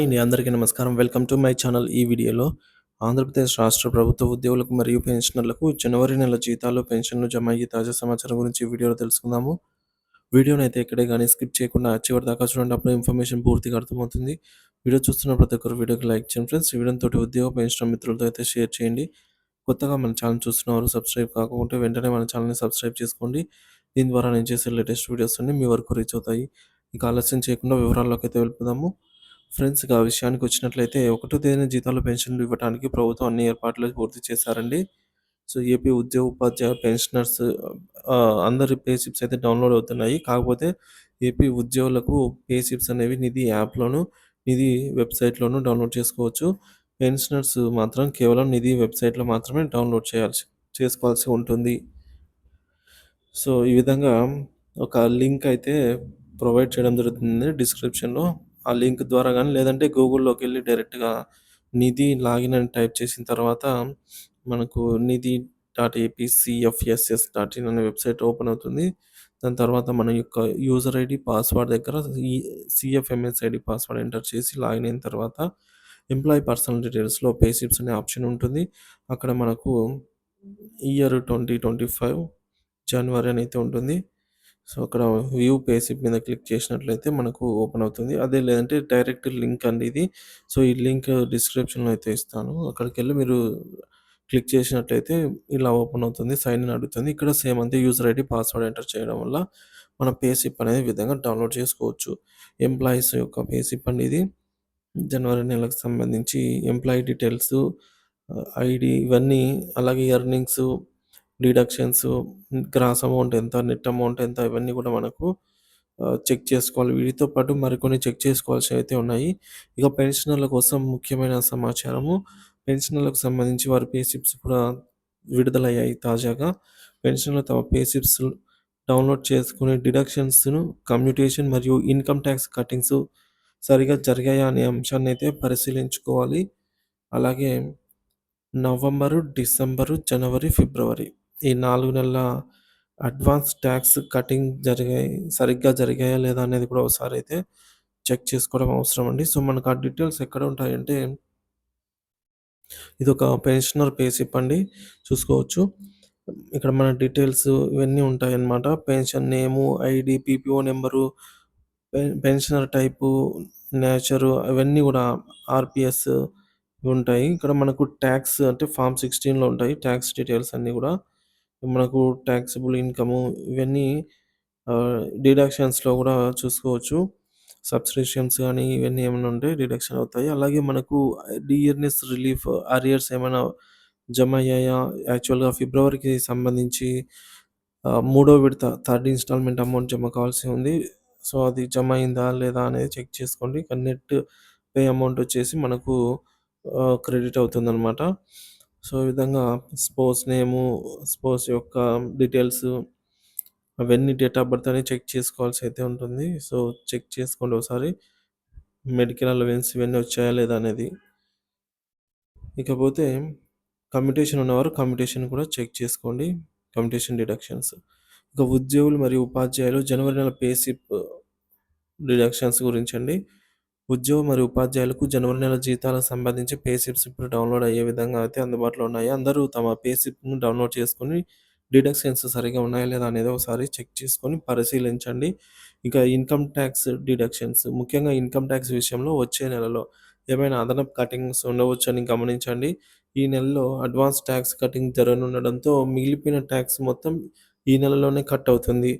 అండి అందరికీ నమస్కారం. వెల్కమ్ టు మై ఛానల్ ఈ వీడియోలో. ఆంధ్రప్రదేశ్ రాష్ట్ర ప్రభుత్వ ఉద్యోగులకు మరియు పెన్షనర్లకు జనవరి నెల జీతాలు పెన్షన్లు జమ అయ్యే తాజా సమాచారం గురించి వీడియోలో తెలుసుకుందాము. వీడియోని అయితే ఎక్కడే కానీ స్కిప్ చేయకుండా చివరి దాకా చూడండి అప్పుడు ఇన్ఫర్మేషన్ పూర్తిగా అర్థమవుతుంది. వీడియో చూస్తున్న ప్రతి ఒక్కరు వీడియోకి లైక్ చేయండి ఫ్రెండ్స్. వీడియోతో ఉద్యోగ పెన్షన్ మిత్రులతో అయితే షేర్ చేయండి. కొత్తగా మన ఛానల్ చూస్తున్నవారు సబ్స్క్రైబ్ కాకుంటే వెంటనే మన ఛానల్ని సబ్స్క్రైబ్ చేసుకోండి. దీని ద్వారా నేను చేసే లేటెస్ట్ వీడియోస్ అన్ని మీ వరకు రీచ్ అవుతాయి. ఇక ఆలస్యం చేయకుండా వివరాల్లోకి అయితే వెళ్ళిపోదాము. ఫ్రెండ్స్ ఆ విషయానికి వచ్చినట్లయితే ఒకటో తేదీన జీతాలు పెన్షన్లు ఇవ్వడానికి ప్రభుత్వం అన్ని ఏర్పాట్లు పూర్తి చేశారండి. సో ఏపీ ఉద్యోగ ఉపాధ్యాయ పెన్షనర్స్ అందరి పే స్లిప్స్ అయితే డౌన్లోడ్ అవుతున్నాయి. కాకపోతే ఏపీ ఉద్యోగులకు పే స్లిప్స్ అనేవి నిధి యాప్లోను నిధి వెబ్సైట్లోను డౌన్లోడ్ చేసుకోవచ్చు. పెన్షనర్స్ మాత్రం కేవలం నిధి వెబ్సైట్లో మాత్రమే డౌన్లోడ్ చేయాల్సి చేసుకోవాల్సి ఉంటుంది. సో ఈ విధంగా ఒక లింక్ అయితే ప్రొవైడ్ చేయడం జరుగుతుంది డిస్క్రిప్షన్లో. ఆ లింక్ ద్వారా కానీ లేదంటే గూగుల్లోకి వెళ్ళి డైరెక్ట్గా నిధి లాగిన్ అని టైప్ చేసిన తర్వాత మనకు Nidhi dot APCFSS dot in అనే వెబ్సైట్ ఓపెన్ అవుతుంది. దాని తర్వాత మన యొక్క యూజర్ ఐడి పాస్వర్డ్ దగ్గర ఈ సిఎఫ్ఎంఎస్ ఐడి పాస్వర్డ్ ఎంటర్ చేసి లాగిన్ అయిన తర్వాత ఎంప్లాయీ పర్సనల్ డీటెయిల్స్లో పేషిప్స్ అనే ఆప్షన్ ఉంటుంది. అక్కడ మనకు ఇయర్ ట్వంటీ ట్వంటీ ఫైవ్ జనవరి అని అయితే ఉంటుంది. సో అక్కడ వ్యూ పేసిప్ మీద క్లిక్ చేసినట్లయితే మనకు ఓపెన్ అవుతుంది. అదే లేదంటే డైరెక్ట్ లింక్ అండి ఇది సో ఈ లింక్ డిస్క్రిప్షన్లో అయితే ఇస్తాను. అక్కడికి వెళ్ళి మీరు క్లిక్ చేసినట్లయితే ఇలా ఓపెన్ అవుతుంది సైన్ ఇన్ అడుగుతుంది. ఇక్కడ సేమ్ అంతే యూజర్ ఐడి పాస్వర్డ్ ఎంటర్ చేయడం వల్ల మన పేసిప్ అనేది విధంగా డౌన్లోడ్ చేసుకోవచ్చు. ఎంప్లాయీస్ యొక్క పేసిప్ అండి ఇది జనవరి నెలకు సంబంధించి ఎంప్లాయీ డీటెయిల్స్ ఐడి ఇవన్నీ అలాగే ఎర్నింగ్స్ డిడక్షన్స్ గ్రాస్ అమౌంట్ ఎంత నెట్ అమౌంట్ ఎంత ఇవన్నీ కూడా మనకు చెక్ చేసుకోవాలి. వీటితో పాటు మరికొన్ని చెక్ చేసుకోవాల్సి అయితే ఉన్నాయి. ఇక పెన్షనర్ల కోసం ముఖ్యమైన సమాచారము పెన్షనర్లకు సంబంధించి వారి పే స్లిప్స్ కూడా విడుదలయ్యాయి తాజాగా. పెన్షనర్లు తమ పే స్లిప్స్ డౌన్లోడ్ చేసుకునే డిడక్షన్స్ను కమ్యూటేషన్ మరియు ఇన్కమ్ ట్యాక్స్ కటింగ్స్ సరిగా జరిగాయా అనే అంశాన్ని అయితే పరిశీలించుకోవాలి. అలాగే నవంబరు డిసెంబరు జనవరి ఫిబ్రవరి ఈ నాలుగు నెలల అడ్వాన్స్ ట్యాక్స్ కటింగ్ జరిగాయి సరిగ్గా జరిగాయా లేదా అనేది కూడా ఒకసారి అయితే చెక్ చేసుకోవడం అవసరం అండి. సో మనకు ఆ డీటెయిల్స్ ఎక్కడ ఉంటాయంటే ఇది ఒక పెన్షనర్ పేసిప్ అండి. చూసుకోవచ్చు. ఇక్కడ మన డీటెయిల్స్ ఇవన్నీ ఉంటాయన్నమాట. Pension name ID PPO number pensioner type nature అవన్నీ కూడా ఆర్పిఎస్ ఉంటాయి. ఇక్కడ మనకు ట్యాక్స్ అంటే ఫామ్ సిక్స్టీన్లో ఉంటాయి. ట్యాక్స్ డీటెయిల్స్ అన్నీ కూడా మనకు ట్యాక్సిబుల్ ఇన్కము ఇవన్నీ డిడక్షన్స్లో కూడా చూసుకోవచ్చు. సబ్స్క్రిప్షన్స్ కానీ ఇవన్నీ ఏమైనా ఉంటే డిడక్షన్ అవుతాయి. అలాగే మనకు డియర్నెస్ రిలీఫ్ అరియర్స్ ఏమైనా జమ అయ్యాయా? యాక్చువల్గా ఫిబ్రవరికి సంబంధించి మూడో విడత థర్డ్ ఇన్స్టాల్మెంట్ అమౌంట్ జమ కావాల్సి ఉంది. సో అది జమ అయిందా లేదా అనేది చెక్ చేసుకోండి. నెట్ పే అమౌంట్ వచ్చేసి మనకు క్రెడిట్ అవుతుంది అనమాట సో ఈ విధంగా స్పోర్ట్స్ నేము స్పోర్ట్స్ యొక్క డీటెయిల్స్ అవన్నీ డేట్ ఆఫ్ బర్త్ అని చెక్ చేసుకోవాల్సి అయితే ఉంటుంది. సో చెక్ చేసుకోండి ఒకసారి. మెడికల్ అలవెన్స్ ఇవన్నీ వచ్చాయా లేదా అనేది. ఇకపోతే కమ్యూటేషన్ ఉన్నవారు కమ్యూటేషన్ కూడా చెక్ చేసుకోండి. Commutation deductions. ఇక ఉద్యోగులు మరియు ఉపాధ్యాయులు జనవరి నెల పే స్లిప్ డిడక్షన్స్ గురించి అండి. ఉద్యోగ మరియు ఉపాధ్యాయులకు జనవరి నెల జీతాలకు సంబంధించి పే స్లిప్స్ ఇప్పుడు డౌన్లోడ్ అయ్యే విధంగా అయితే అందుబాటులో ఉన్నాయి. అందరూ తమ పే స్లిప్ను డౌన్లోడ్ చేసుకొని డిడక్షన్స్ సరిగా ఉన్నాయా లేదా అనేది ఒకసారి చెక్ చేసుకొని పరిశీలించండి. ఇక ఇన్కమ్ ట్యాక్స్ డిడక్షన్స్ ముఖ్యంగా ఇన్కమ్ ట్యాక్స్ విషయంలో వచ్చే నెలలో ఏమైనా అదనపు కటింగ్స్ ఉండవచ్చని గమనించండి. ఈ నెలలో అడ్వాన్స్ ట్యాక్స్ కటింగ్ జరగనుండడంతో మిగిలిపోయిన ట్యాక్స్ మొత్తం ఈ నెలలోనే కట్ అవుతుంది.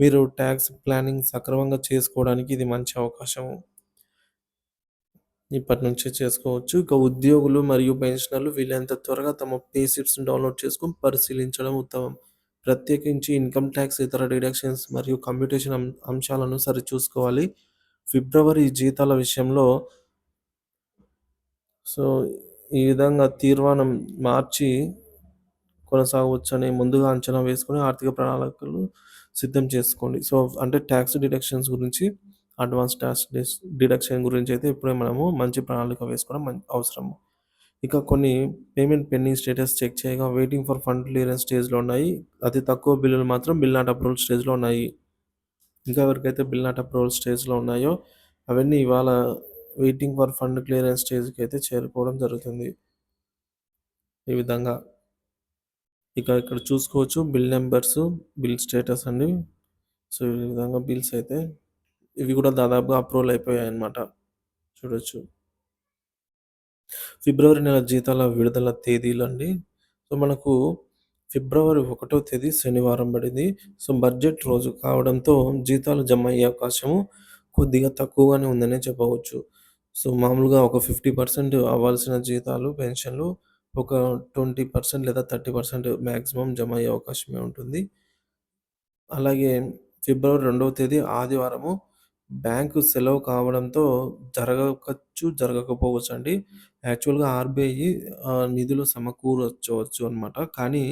మీరు ట్యాక్స్ ప్లానింగ్ సక్రమంగా చేసుకోవడానికి ఇది మంచి అవకాశం. ఇప్పటి నుంచే చేసుకోవచ్చు. ఇక ఉద్యోగులు మరియు పెన్షనర్లు వీలైనంత త్వరగా తమ పే స్లిప్స్ని డౌన్లోడ్ చేసుకొని పరిశీలించడం ఉత్తమం. ప్రత్యేకించి ఇన్కమ్ ట్యాక్స్ ఇతర డిడక్షన్స్ మరియు కంప్యూటేషన్ అంశాలను సరిచూసుకోవాలి. ఫిబ్రవరి జీతాల విషయంలో సో ఈ విధంగా తీర్మానం మార్చి కొనసాగవచ్చని ముందుగా అంచనా వేసుకొని ఆర్థిక ప్రణాళికలు సిద్ధం చేసుకోండి. సో అంటే ట్యాక్స్ డిడక్షన్స్ గురించి అడ్వాన్స్ ట్యాక్స్ డిడక్షన్ గురించి అయితే ఇప్పుడే మనము మంచి ప్రణాళిక వేసుకోవడం మంచి అవసరము ఇక కొన్ని పేమెంట్ పెండింగ్ స్టేటస్ చెక్ చేయగా వెయిటింగ్ ఫర్ ఫండ్ క్లియరెన్స్ స్టేజ్లో ఉన్నాయి అతి తక్కువ బిల్లులు మాత్రం బిల్ నాట్ అప్రూవల్ స్టేజ్లో ఉన్నాయి ఇంకా ఎవరికైతే బిల్ నాట్ అప్రూవల్ స్టేజ్లో ఉన్నాయో అవన్నీ ఇవాళ వెయిటింగ్ ఫర్ ఫండ్ క్లియరెన్స్ స్టేజ్‌కి అయితే చేరుకోవడం జరుగుతుంది. ఈ విధంగా. ఇక ఇక్కడ చూసుకోవచ్చు బిల్ నెంబర్స్ బిల్ స్టేటస్ అండి. సో, ఈ విధంగా బిల్స్ అయితే ఇవి కూడా దాదాపుగా అప్రూవల్ అయిపోయాయన్నమాట. చూడొచ్చు. ఫిబ్రవరి నెల జీతాల విడుదల తేదీలు అండి సో, మనకు ఫిబ్రవరి ఒకటో తేదీ శనివారం పడింది. సో, బడ్జెట్ రోజు కావడంతో జీతాలు జమ అయ్యే అవకాశము కొద్దిగా తక్కువగానే ఉందనే చెప్పవచ్చు. సో, మామూలుగా ఒక 50% అవ్వాల్సిన జీతాలు, పెన్షన్‌లు ఒక 20% లేదా థర్టీ పర్సెంట్ మ్యాక్సిమం జమ అయ్యే అవకాశమే ఉంటుంది. అలాగే ఫిబ్రవరి రెండవ తేదీ ఆదివారము బ్యాంకు సెలవు కావడంతో జరగవచ్చు, జరగకపోవచ్చు అండి. యాక్చువల్‌గా ఆర్‌బీఐ ఆహ్, నిధులు సమకూర్చవచ్చు అన్నమాట. కానీ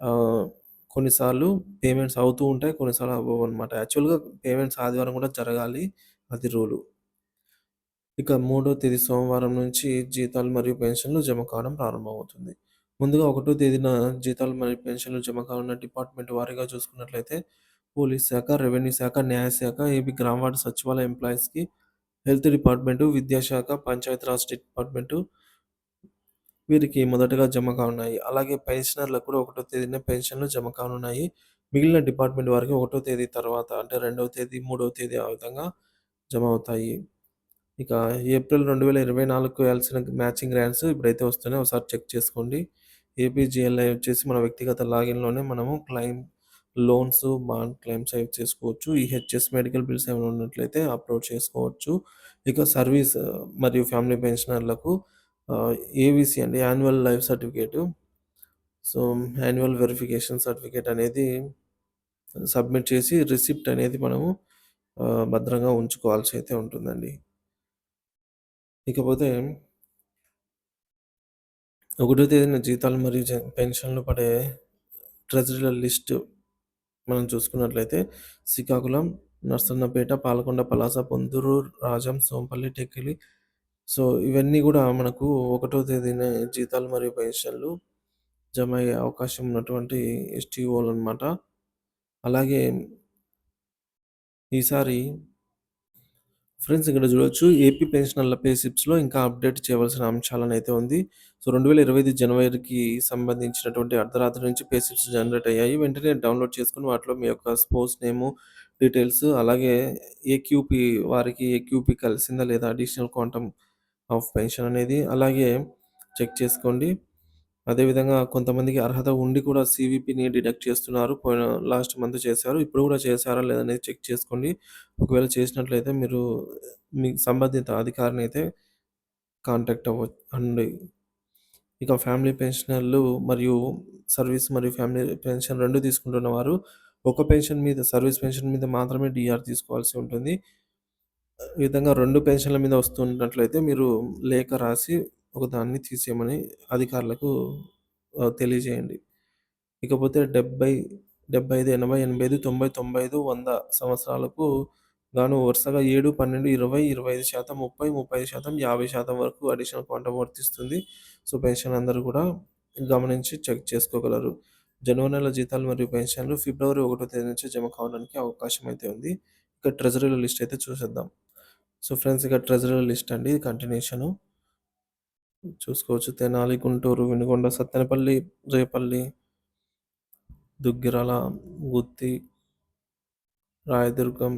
ఆహ్, కొన్నిసార్లు పేమెంట్స్ అవుతూ ఉంటాయి. కొన్నిసార్లు అవ్వవన్నమాట. యాక్చువల్‌గా పేమెంట్స్ ఆదివారం కూడా జరగాలి. అది రూలు. ఇక మూడో తేదీ సోమవారం నుంచి జీతాలు మరియు పెన్షన్‌లు జమ కావడం ప్రారంభమవుతుంది. ముందుగా ఒకటో తేదీన జీతాలు మరియు పెన్షన్‌లు జమ కానున్న డిపార్ట్‌మెంట్ వారీగా చూసుకున్నట్లయితే పోలీస్ శాఖ, రెవెన్యూ శాఖ, న్యాయశాఖ, ఏపీ గ్రామ సచివాలయ ఎంప్లాయీస్‌కి, హెల్త్ డిపార్ట్‌మెంటు, విద్యాశాఖ, పంచాయతీరాజ్ డిపార్ట్‌మెంటు వీరికి మొదటగా జమ కానున్నాయి. అలాగే పెన్షనర్లకు కూడా ఒకటో తేదీన పెన్షన్‌లు జమ కానున్నాయి. మిగిలిన డిపార్ట్‌మెంట్ వారికి ఒకటో తేదీ తర్వాత అంటే రెండవ తేదీ, మూడవ తేదీ ఆ విధంగా జమ అవుతాయి. ఇక ఏప్రిల్ 2024కు వేయాల్సిన మ్యాచింగ్ గ్రాంట్స్ ఇప్పుడైతే వస్తున్నాయి. ఒకసారి చెక్ చేసుకోండి. ఏపీజిఎల్ఐ వచ్చేసి మన వ్యక్తిగత లాగిన్‌లోనే మనము క్లైమ్ లోన్స్, బాండ్ క్లెయిమ్స్ అవి చేసుకోవచ్చు. ఈహెచ్ఎస్ మెడికల్ బిల్స్ ఏమైనా ఉన్నట్లయితే అప్లోడ్ చేసుకోవచ్చు. ఇక సర్వీస్ మరియు ఫ్యామిలీ పెన్షనర్లకు ఆహ్, ఏవీసీ అండి annual life certificate so, annual verification certificate అనేది సబ్మిట్ చేసి రిసిప్ట్ అనేది మనము భద్రంగా ఉంచుకోవాల్సి అయితే ఉంటుందండి. ఇకపోతే ఒకటో తేదీన జీతాలు మరియు పెన్షన్‌లు పడే ట్రెజరీల లిస్ట్ మనం చూసుకున్నట్లయితే శ్రీకాకుళం, నర్సన్నపేట, పాలకొండ, పలాస, పొందూరు, రాజం, సోంపల్లి, టెక్కిలి సో, ఇవన్నీ కూడా మనకు ఒకటో తేదీన జీతాలు మరియు పెన్షన్‌లు జమ అయ్యే అవకాశం ఉన్నటువంటి ఎస్టీఓలన్నమాట. అలాగే ఈసారి ఫ్రెండ్స్ ఇక్కడ చూడొచ్చు. ఏపీ పెన్షనర్ల పే స్లిప్స్‌లో ఇంకా అప్డేట్ చేయవలసిన అంశాలనైతే ఉంది. సో, 2025 జనవరికి సంబంధించినటువంటి అర్ధరాత్రి నుంచి పే స్లిప్స్ జనరేట్ అయ్యాయి. వెంటనే డౌన్‌లోడ్ చేసుకొని వాటిలో మీ యొక్క స్పోర్ట్స్ నేము, డీటెయిల్స్ అలాగే ఏక్యూపీ వారికి ఏక్యూపీ కలిసిందా లేదా అడిషనల్ క్వాంటమ్ ఆఫ్ పెన్షన్ అనేది అలాగే చెక్ చేసుకోండి. అదేవిధంగా కొంతమందికి అర్హత ఉండి కూడా సీవీపీని డిడక్ట్ చేస్తున్నారు. పోయిన లాస్ట్ మంత్ చేశారు. ఇప్పుడు కూడా చేశారా లేదనేది చెక్ చేసుకోండి. ఒకవేళ చేసినట్లయితే మీరు మీ సంబంధిత అధికారిని అయితే కాంటాక్ట్ అవ్వ అండి. ఇక ఫ్యామిలీ పెన్షనర్లు మరియు సర్వీస్ మరియు ఫ్యామిలీ పెన్షన్ రెండు తీసుకుంటున్న వారు ఒక పెన్షన్ మీద సర్వీస్ పెన్షన్ మీద మాత్రమే డిఆర్ తీసుకోవాల్సి ఉంటుంది. ఈ విధంగా రెండు పెన్షన్‌ల మీద వస్తున్నట్లయితే మీరు లేఖ రాసి ఒకదాన్ని తీసేయమని అధికారులకు తెలియజేయండి. ఇకపోతే 70, 75, 80, 85, 90, 95, 100 సంవత్సరాలకు గాను వరుసగా 7, 12, 20, 25% 30, 35%, 50% వరకు అడిషనల్ క్వాంటం వర్తిస్తుంది. సో, పెన్షన్ అందరూ కూడా గమనించి చెక్ చేసుకోగలరు. జనవరి నెల జీతాలు మరియు పెన్షన్‌లు ఫిబ్రవరి ఒకటో తేదీ నుంచి జమ కావడానికి అవకాశం అయితే ఉంది. ఇక ట్రెజరీల లిస్ట్ అయితే చూసేద్దాం. సో, ఫ్రెండ్స్ ఇక ట్రెజరీల లిస్ట్ అండి కంటిన్యూషను. చూసుకోవచ్చు. తెనాలి, గుంటూరు, వినుకొండ, సత్తెనపల్లి, రేపల్లి, దుగ్గిరాల, గుత్తి, రాయదుర్గం,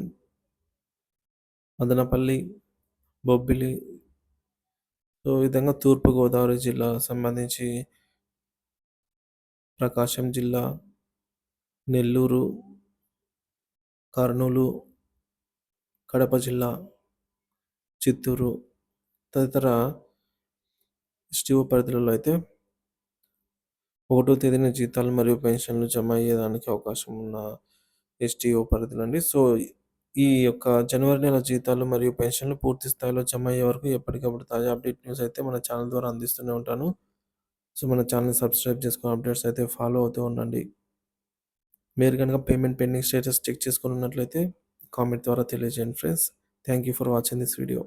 మదనపల్లి, బొబ్బిలి సో, ఈ విధంగా తూర్పుగోదావరి జిల్లాకు జిల్లా సంబంధించి ప్రకాశం జిల్లా, నెల్లూరు, కర్నూలు, కడప జిల్లా, చిత్తూరు తదితర ఎస్టీఓ పరిధిలో అయితే ఒకటో తేదీన జీతాలు మరియు పెన్షన్‌లు జమ అయ్యేదానికి అవకాశం ఉన్న ఎస్టీఓ అండి సో, ఈ యొక్క జనవరి నెల జీతాలు మరియు పెన్షన్‌లు పూర్తి స్థాయిలో జమ అయ్యే వరకు ఎప్పటికప్పుడు తాజా అప్డేట్ న్యూస్ అయితే మన ఛానల్ ద్వారా అందిస్తూనే ఉంటాను. సో, మన ఛానల్ సబ్స్క్రైబ్ చేసుకుని అప్డేట్స్ అయితే ఫాలో అవుతూ ఉండండి. మీరు కనుక పేమెంట్ పెండింగ్ స్టేటస్ చెక్ చేసుకుని ఉన్నట్లయితే కామెంట్ ద్వారా తెలియజేయండి friends. Thank you for watching this video.